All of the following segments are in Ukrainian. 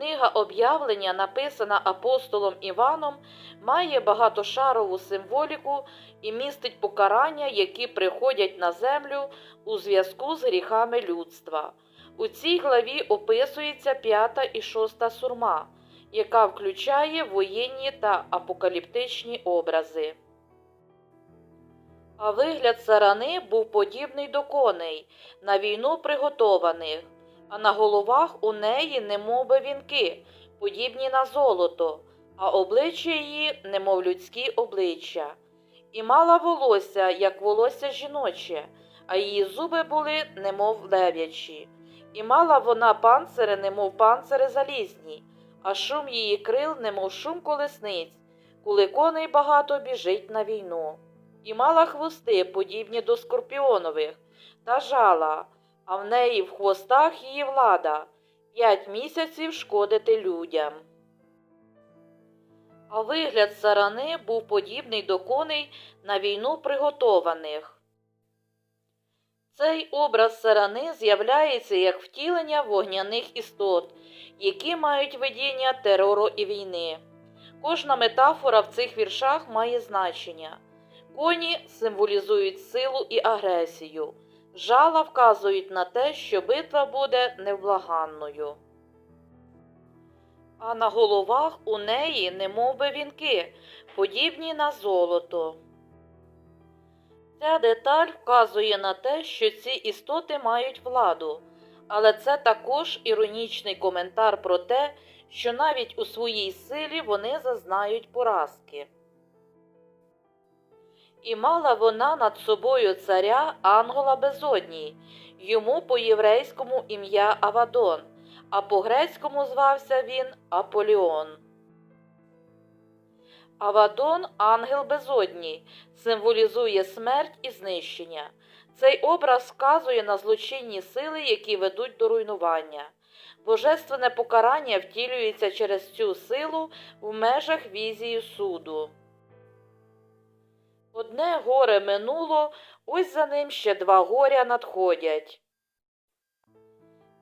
Книга об'явлення, написана апостолом Іваном, має багатошарову символіку і містить покарання, які приходять на землю у зв'язку з гріхами людства. У цій главі описується п'ята і шоста сурма, яка включає воєнні та апокаліптичні образи. А вигляд сарани був подібний до коней, на війну приготованих, а на головах у неї немовби вінки, подібні на золото, а обличчя її, немов людські обличчя, і мала волосся, як волосся жіноче, а її зуби були, немов лев'ячі, і мала вона панцири, немов панцири залізні, а шум її крил, немов шум колесниць, коли коней багато біжить на війну. І мала хвости, подібні до скорпіонових, та жала, а в неї в хвостах її влада п'ять місяців шкодити людям. А вигляд сарани був подібний до коней на війну приготованих. Цей образ сарани з'являється як втілення вогняних істот, які мають видіння терору і війни. Кожна метафора в цих віршах має значення. Коні символізують силу і агресію, жала вказують на те, що битва буде невблаганною. А на головах у неї немовби вінки, подібні на золото. Ця деталь вказує на те, що ці істоти мають владу, але це також іронічний коментар про те, що навіть у своїй силі вони зазнають поразки. І мала вона над собою царя Ангола Безодній, йому по єврейському ім'я Авадон, а по грецькому звався він Аполіон. Авадон, ангел безодній, символізує смерть і знищення. Цей образ вказує на злочинні сили, які ведуть до руйнування. Божественне покарання втілюється через цю силу в межах візії суду. Одне горе минуло, ось за ним ще два горя надходять.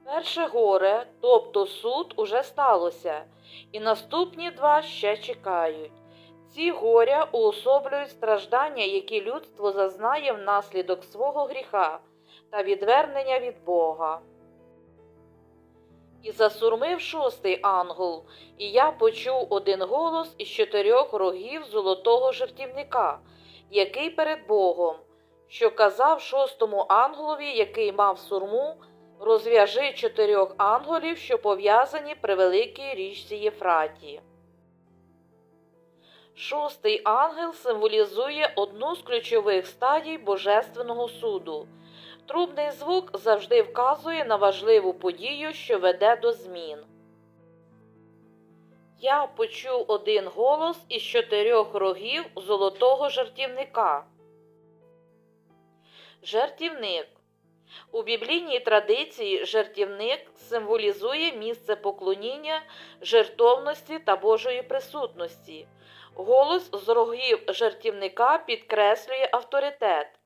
Перше горе, тобто суд, уже сталося, і наступні два ще чекають. Ці горя уособлюють страждання, які людство зазнає внаслідок свого гріха та відвернення від Бога. І засурмив шостий ангел, і я почув один голос із чотирьох рогів золотого жертівника, який перед Богом, що казав шостому ангелові, який мав сурму, розв'яжи чотирьох ангелів, що пов'язані при великій річці Єфраті. Шостий ангел символізує одну з ключових стадій Божественного суду. Трубний звук завжди вказує на важливу подію, що веде до змін. Я почув один голос із чотирьох рогів золотого жартівника. Жартівник. У біблійній традиції жертівник символізує місце поклоніння, жертовності та Божої присутності. Голос з рогів жертівника підкреслює авторитет.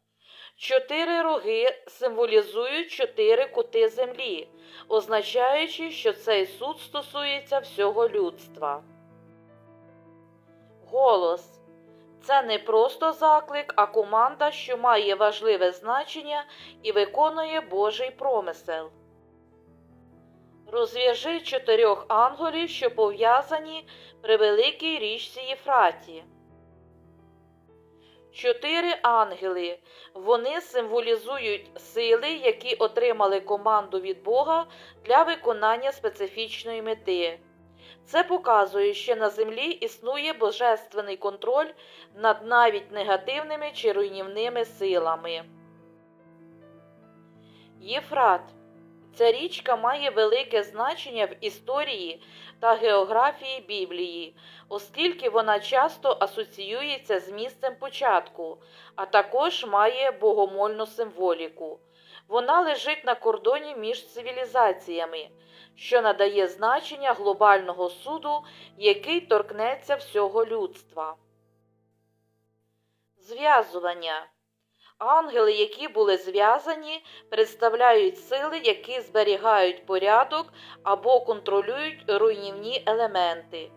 Чотири роги символізують чотири кути землі, означаючи, що цей суд стосується всього людства. Голос це не просто заклик, а команда, що має важливе значення і виконує Божий промисел. Розв'яжи чотирьох ангелів, що пов'язані при великій річці Єфраті. Чотири ангели. Вони символізують сили, які отримали команду від Бога для виконання специфічної мети. Це показує, що на землі існує божественний контроль над навіть негативними чи руйнівними силами. Єфрат. Ця річка має велике значення в історії та географії Біблії, оскільки вона часто асоціюється з місцем початку, а також має богомольну символіку. Вона лежить на кордоні між цивілізаціями, що надає значення глобального суду, який торкнеться всього людства. Зв'язування Ангели, які були зв'язані, представляють сили, які зберігають порядок або контролюють руйнівні елементи.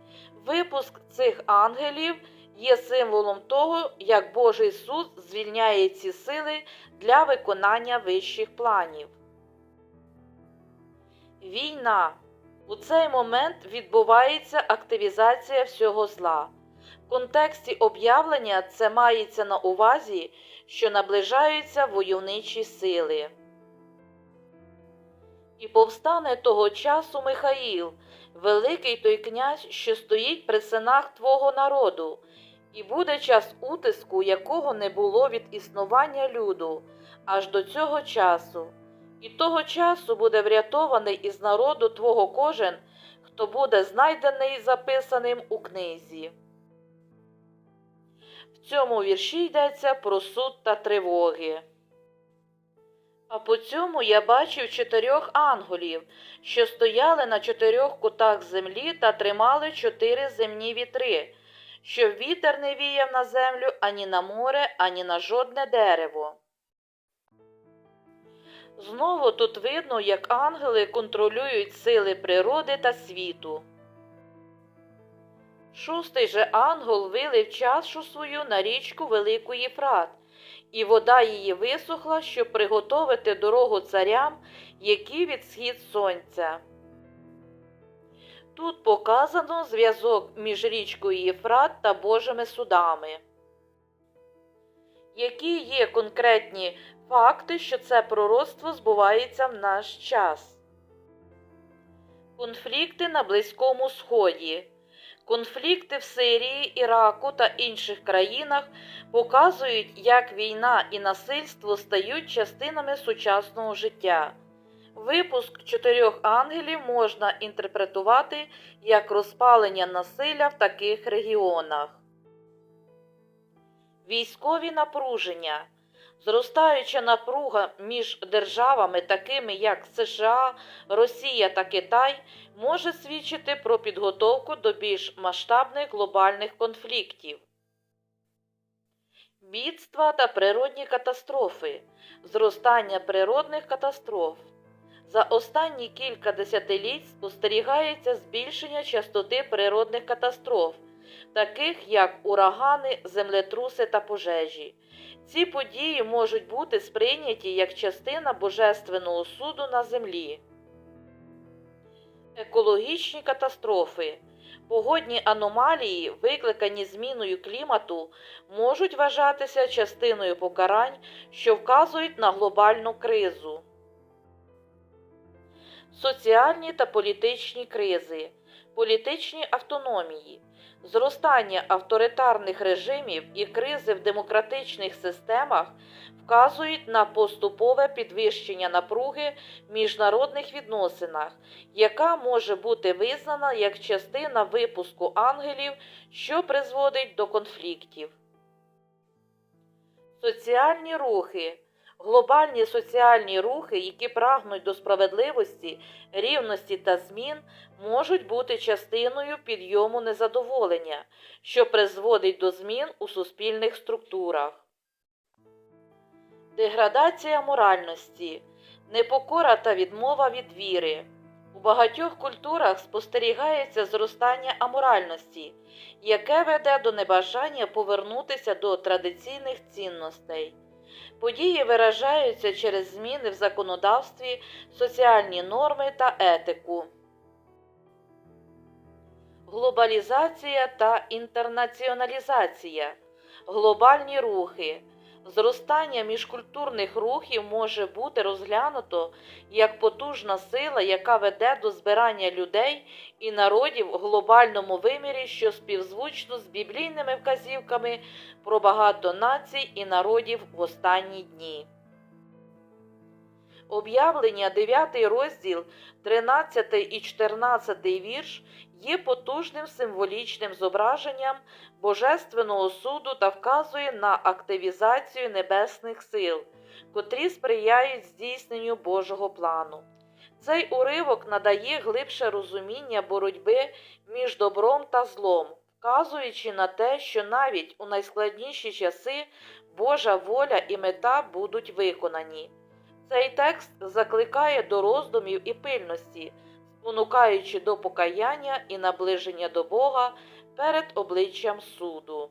Випуск цих ангелів є символом того, як Божий суд звільняє ці сили для виконання вищих планів. Війна. У цей момент відбувається активізація всього зла. В контексті об'явлення це мається на увазі, що наближаються войовничі сили. І повстане того часу Михаїл, великий той князь, що стоїть при синах твого народу, і буде час утиску, якого не було від існування люду, аж до цього часу. І того часу буде врятований із народу твого кожен, хто буде знайдений записаним у книзі. В цьому вірші йдеться про суд та тривоги. А по цьому я бачив чотирьох ангелів, що стояли на чотирьох кутах землі та тримали чотири земні вітри, щоб вітер не віяв на землю ані на море, ані на жодне дерево. Знову тут видно, як ангели контролюють сили природи та світу. Шостий же ангел вилив чашу свою на річку Велику Єфрат, і вода її висохла, щоб приготовити дорогу царям, які від схід сонця. Тут показано зв'язок між річкою Єфрат та Божими судами. Які є конкретні факти, що це пророцтво збувається в наш час? Конфлікти на Близькому Сході. Конфлікти в Сирії, Іраку та інших країнах показують, як війна і насильство стають частинами сучасного життя. Випуск чотирьох ангелів можна інтерпретувати як розпалення насилля в таких регіонах. Військові напруження. Зростаюча напруга між державами, такими як США, Росія та Китай, може свідчити про підготовку до більш масштабних глобальних конфліктів. Бідства та природні катастрофи. Зростання природних катастроф. За останні кілька десятиліть спостерігається збільшення частоти природних катастроф, таких як урагани, землетруси та пожежі. Ці події можуть бути сприйняті як частина Божественного суду на землі. Екологічні катастрофи. Погодні аномалії, викликані зміною клімату, можуть вважатися частиною покарань, що вказують на глобальну кризу. Соціальні та політичні кризи, політичні автономії, зростання авторитарних режимів і кризи в демократичних системах вказують на поступове підвищення напруги в міжнародних відносинах, яка може бути визнана як частина випуску ангелів, що призводить до конфліктів. Соціальні рухи Глобальні соціальні рухи, які прагнуть до справедливості, рівності та змін, можуть бути частиною підйому незадоволення, що призводить до змін у суспільних структурах. Деградація моральності, непокора та відмова від віри. У багатьох культурах спостерігається зростання аморальності, яке веде до небажання повернутися до традиційних цінностей. Події виражаються через зміни в законодавстві, соціальні норми та етику. Глобалізація та інтернаціоналізація. Глобальні рухи. Зростання міжкультурних рухів може бути розглянуто як потужна сила, яка веде до збирання людей і народів в глобальному вимірі, що співзвучно з біблійними вказівками про багато націй і народів в останні дні. Об'явлення 9 розділ, 13 і 14 вірш є потужним символічним зображенням Божественного суду та вказує на активізацію небесних сил, котрі сприяють здійсненню Божого плану. Цей уривок надає глибше розуміння боротьби між добром та злом, вказуючи на те, що навіть у найскладніші часи Божа воля і мета будуть виконані. Цей текст закликає до роздумів і пильності, спонукаючи до покаяння і наближення до Бога перед обличчям суду.